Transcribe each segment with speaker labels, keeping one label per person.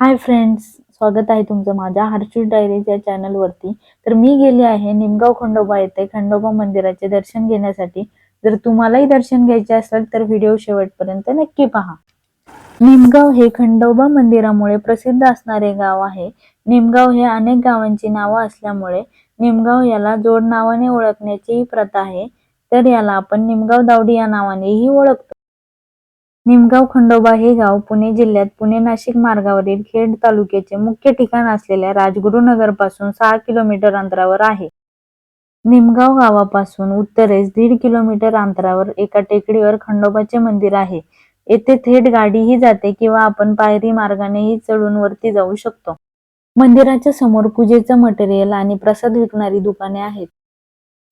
Speaker 1: Hi friends स्वागत आहे तुमचं माझ्या हर्षूल डायरीज या चॅनलवरती तर मी गेले आहे निमगाव खंडोबा येथे खंडोबा मंदिराचे दर्शन घेण्यासाठी. जर तुम्हालाही दर्शन घ्यायचे असेल तर व्हिडिओ शेवटपर्यंत नक्की पहा. निमगाव हे खंडोबा मंदिरामुळे प्रसिद्ध असणारे गाव आहे. निमगाव हे अनेक गावांची नावं असल्यामुळे निमगाव याला जोड नावाने ओळखण्याचीही प्रथा आहे. तर याला आपण निमगाव दावडी या नावानेही ओळखतो. निमगाव खंडोबा हे गाव पुणे जिल्ह्यात पुणे नाशिक मार्गावरील खेड तालुक्याचे मुख्य ठिकाण असलेल्या राजगुरुनगरपासून सहा किलोमीटर अंतरावर आहे. निमगाव गावापासून उत्तरेस दीड किलोमीटर अंतरावर एका टेकडीवर खंडोबाचे मंदिर आहे. येथे थेट गाडीही जाते किंवा आपण पायरी मार्गानेही चढून वरती जाऊ शकतो. मंदिराच्या समोर पूजेचं मटेरियल आणि प्रसाद विकणारी दुकाने आहेत.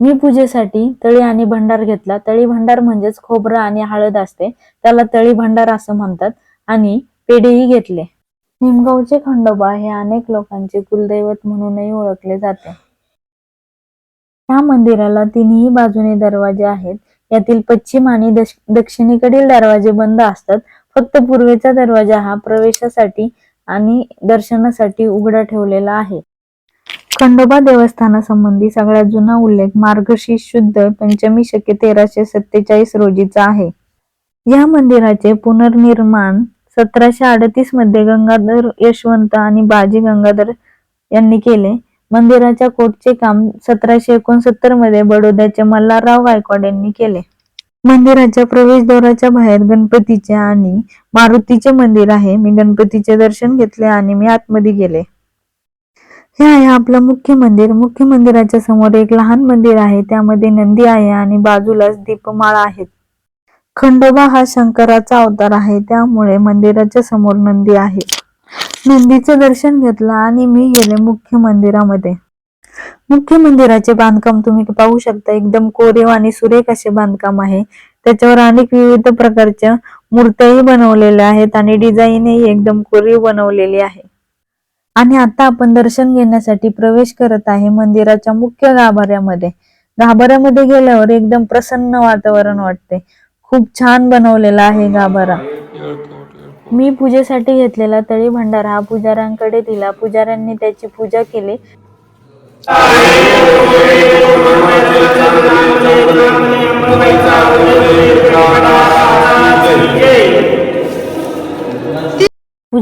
Speaker 1: मी पूजेसाठी तळी आणि भंडार घेतला. तळी भंडार म्हणजेच खोबरं आणि हळद असते. त्याला तळी भंडार असं म्हणतात आणि पेढेही घेतले. निमगावचे खंडोबा हे अनेक लोकांचे कुलदैवत म्हणूनही ओळखले जाते. या मंदिराला तिन्ही बाजूने दरवाजे आहेत. यातील पश्चिम आणि दक्षिणेकडील दरवाजे बंद असतात. फक्त पूर्वेचा दरवाजा हा प्रवेशासाठी आणि दर्शनासाठी उघडा ठेवलेला आहे. खंडोबा देवस्थानासंबंधी सगळ्यात जुना उल्लेख मार्गशीर्ष शुद्ध पंचमी शके तेराशे सत्तेचाळीस रोजीचा आहे. या मंदिराचे पुनर्निर्माण सतराशे अडतीसमध्ये गंगाधर यशवंत आणि बाजी गंगाधर यांनी केले. मंदिराच्या कोटचे काम सतराशे एकोणसत्तरमध्ये बडोद्याचे मल्हारराव गायकवाड यांनी केले. मंदिराच्या प्रवेशद्वाराच्या बाहेर गणपतीचे आणि मारुतीचे मंदिर आहे. मी गणपतीचे दर्शन घेतले आणि मी आतमध्ये गेले. हे आहे आपलं मुख्य मंदिर. मुख्य मंदिराच्या समोर एक लहान मंदिर आहे. त्यामध्ये नंदी आहे आणि बाजूलाच दीपमाळा आहेत खंडोबा हा शंकराचा अवतार आहे. त्यामुळे मंदिराच्या समोर नंदी आहे. नंदीचं दर्शन घेतलं आणि मी गेले मुख्य मंदिरामध्ये. मुख्य मंदिराचे बांधकाम तुम्ही पाहू शकता. एकदम कोरीव आणि सुरेख असे बांधकाम आहे. त्याच्यावर अनेक विविध प्रकारच्या मूर्त्याही बनवलेल्या आहेत आणि डिझाईनही एकदम कोरीव बनवलेली आहे. आणि आता आपण दर्शन घेण्यासाठी प्रवेश करत आहे मंदिराच्या मुख्य गाभाऱ्यामध्ये. गाभाऱ्यामध्ये गेल्यावर एकदम प्रसन्न वातावरण वाटते. खूप छान बनवलेला आहे गाभारा. मी पूजेसाठी घेतलेला तळी भंडार हा पुजाऱ्यांकडे दिला. पुजाऱ्यांनी त्याची पूजा केली.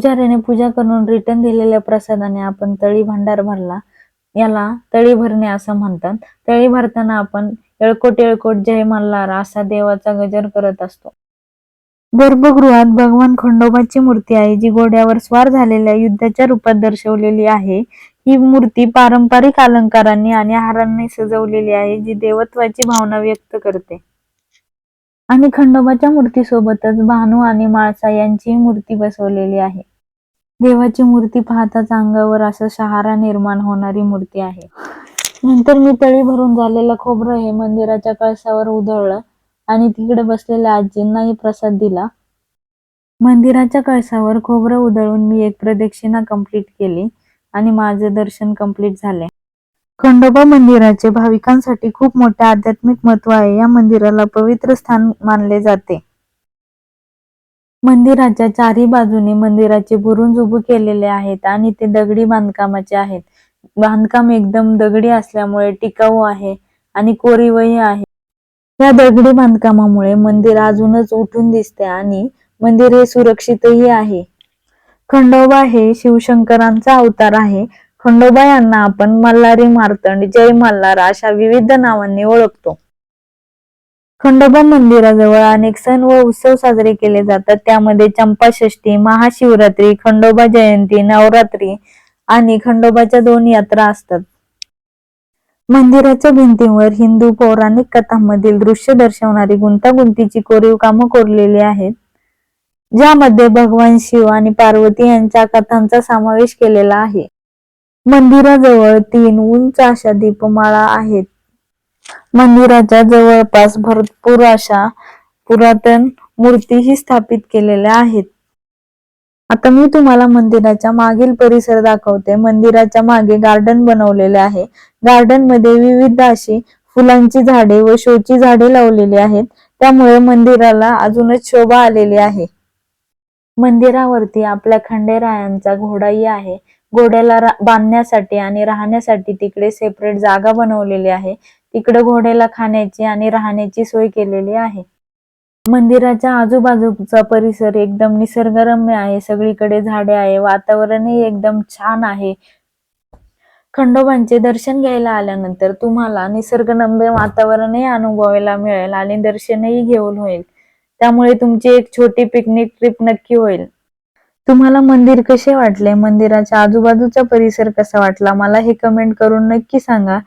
Speaker 1: पुजाऱ्याने पूजा करून रिटर्न दिलेल्या प्रसादाने आपण तळी भांडार भरला. याला तळी भरणे असं म्हणतात. तळी भरताना आपण येळकोट येळकोट जय मल्हार असा देवाचा गजर करत असतो. गर्भगृहात भगवान खंडोबाची मूर्ती आहे जी घोड्यावर स्वार झालेल्या युद्धाच्या रूपात दर्शवलेली आहे. ही मूर्ती पारंपरिक अलंकारांनी आणि हारांनी सजवलेली आहे जी देवत्वाची भावना व्यक्त करते. आणि खंडोबाच्या मूर्तीसोबतच भानू आणि माळसा यांची मूर्ती बसवलेली आहे. देवाची मूर्ती पाहताच अंगावर असं शहारा निर्माण होणारी मूर्ती आहे. नंतर मी तळी भरून झालेलं खोबरं हे मंदिराच्या कळसावर उधळलं आणि तिकडे बसलेल्या आजींनाही प्रसाद दिला. मंदिराच्या कळसावर खोबरं उधळून मी एक प्रदक्षिणा कंप्लीट केली आणि माझे दर्शन कंप्लीट झाले. खंडोबा मंदिराचे भाविकांसाठी खूप मोठे आध्यात्मिक महत्त्व आहे. या मंदिराला पवित्र स्थान मानले जाते. मंदिराच्या चारी बाजूने मंदिराचे बुरुंज उभे केलेले आहेत आणि ते दगडी बांधकामाचे आहेत. बांधकाम एकदम दगडी असल्यामुळे टिकाऊ आहे आणि कोरीवही आहे. या दगडी बांधकामामुळे मंदिर अजूनच उठून दिसते आणि मंदिर हे सुरक्षितही आहे. खंडोबा हे शिवशंकरांचा अवतार आहे. खंडोबा यांना आपण मल्हारी मार्तंड जय मल्हार अशा विविध नावांनी ओळखतो. खंडोबा मंदिराजवळ अनेक सण व उत्सव साजरे केले जातात. त्यामध्ये चंपाषष्ठी महाशिवरात्री खंडोबा जयंती नवरात्री आणि खंडोबाच्या दोन यात्रा असतात. मंदिराच्या भिंतीवर हिंदू पौराणिक कथांमधील दृश्य दर्शवणारी गुंतागुंतीची कोरीव कामं कोरलेली आहेत. ज्यामध्ये भगवान शिव आणि पार्वती यांच्या कथांचा समावेश केलेला आहे. मंदिराजवळ तीन उंच अशा दीपमाळा आहेत. मंदिराच्या जवळपास भरपूर अशा पुरातन मूर्तीही स्थापित केलेल्या आहेत. आता मी तुम्हाला मंदिराच्या मागील परिसर दाखवते. मंदिराच्या मागे गार्डन बनवलेले आहे. गार्डनमध्ये विविध अशी फुलांची झाडे व शोची झाडे लावलेली आहेत. त्यामुळे मंदिराला अजूनच शोभा आलेली आहे. मंदिरावरती आपल्या खंडेरायांचा घोडाही आहे. घोड्याला बांधण्यासाठी आणि राहण्यासाठी तिकडे सेपरेट जागा बनवलेली आहे. तिकडे घोड्याला खाण्याची आणि राहण्याची सोय केलेली आहे. मंदिराच्या आजूबाजूचा परिसर एकदम निसर्गरम्य आहे. सगळीकडे झाडे आहे. वातावरणही एकदम छान आहे. खंडोबांचे दर्शन घ्यायला आल्यानंतर तुम्हाला निसर्गरम्य वातावरणही अनुभवायला मिळेल आणि दर्शनही घेऊन होईल. त्यामुळे तुमची एक छोटी पिकनिक ट्रिप नक्की होईल. तुम्हाला मंदिर कसे वाटले? मंदिराच्या आजूबाजूचा परिसर कसा वाटला? मला हे कमेंट करून नक्की सांगा.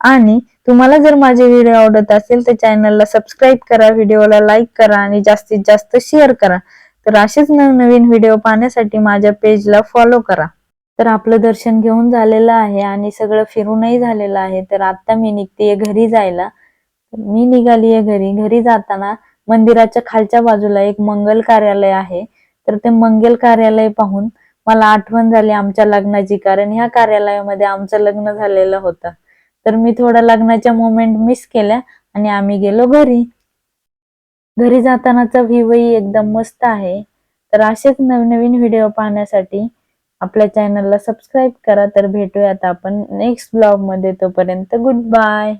Speaker 1: आणि तुम्हाला जर माझे व्हिडिओ आवडत असेल तर चॅनलला सबस्क्राईब करा व्हिडिओला लाईक करा आणि जास्तीत जास्त शेअर करा. तर असेच नवनवीन व्हिडिओ पाहण्यासाठी माझ्या पेजला फॉलो करा. तर आपलं दर्शन घेऊन झालेलं आहे आणि सगळं फिरूनही झालेलं आहे. तर आता मी निघतेय घरी जायला. मी निघालीये घरी. घरी जाताना मंदिराच्या खालच्या बाजूला एक मंगल कार्यालय आहे. तर ते मंगल कार्यालय पाहून मला आठवण झाली आमच्या लग्नाची कारण ह्या कार्यालयामध्ये आमचं लग्न झालेलं होतं. तर मी थोड्या लग्नाच्या मोमेंट मिस केल्या आणि आम्ही गेलो घरी. घरी जातानाचा व्ह्यूही एकदम मस्त आहे. तर असेच नवनवीन व्हिडिओ पाहण्यासाठी आपल्या चॅनलला सबस्क्राईब करा. तर भेटूयात आपण नेक्स्ट ब्लॉगमध्ये. तोपर्यंत गुड बाय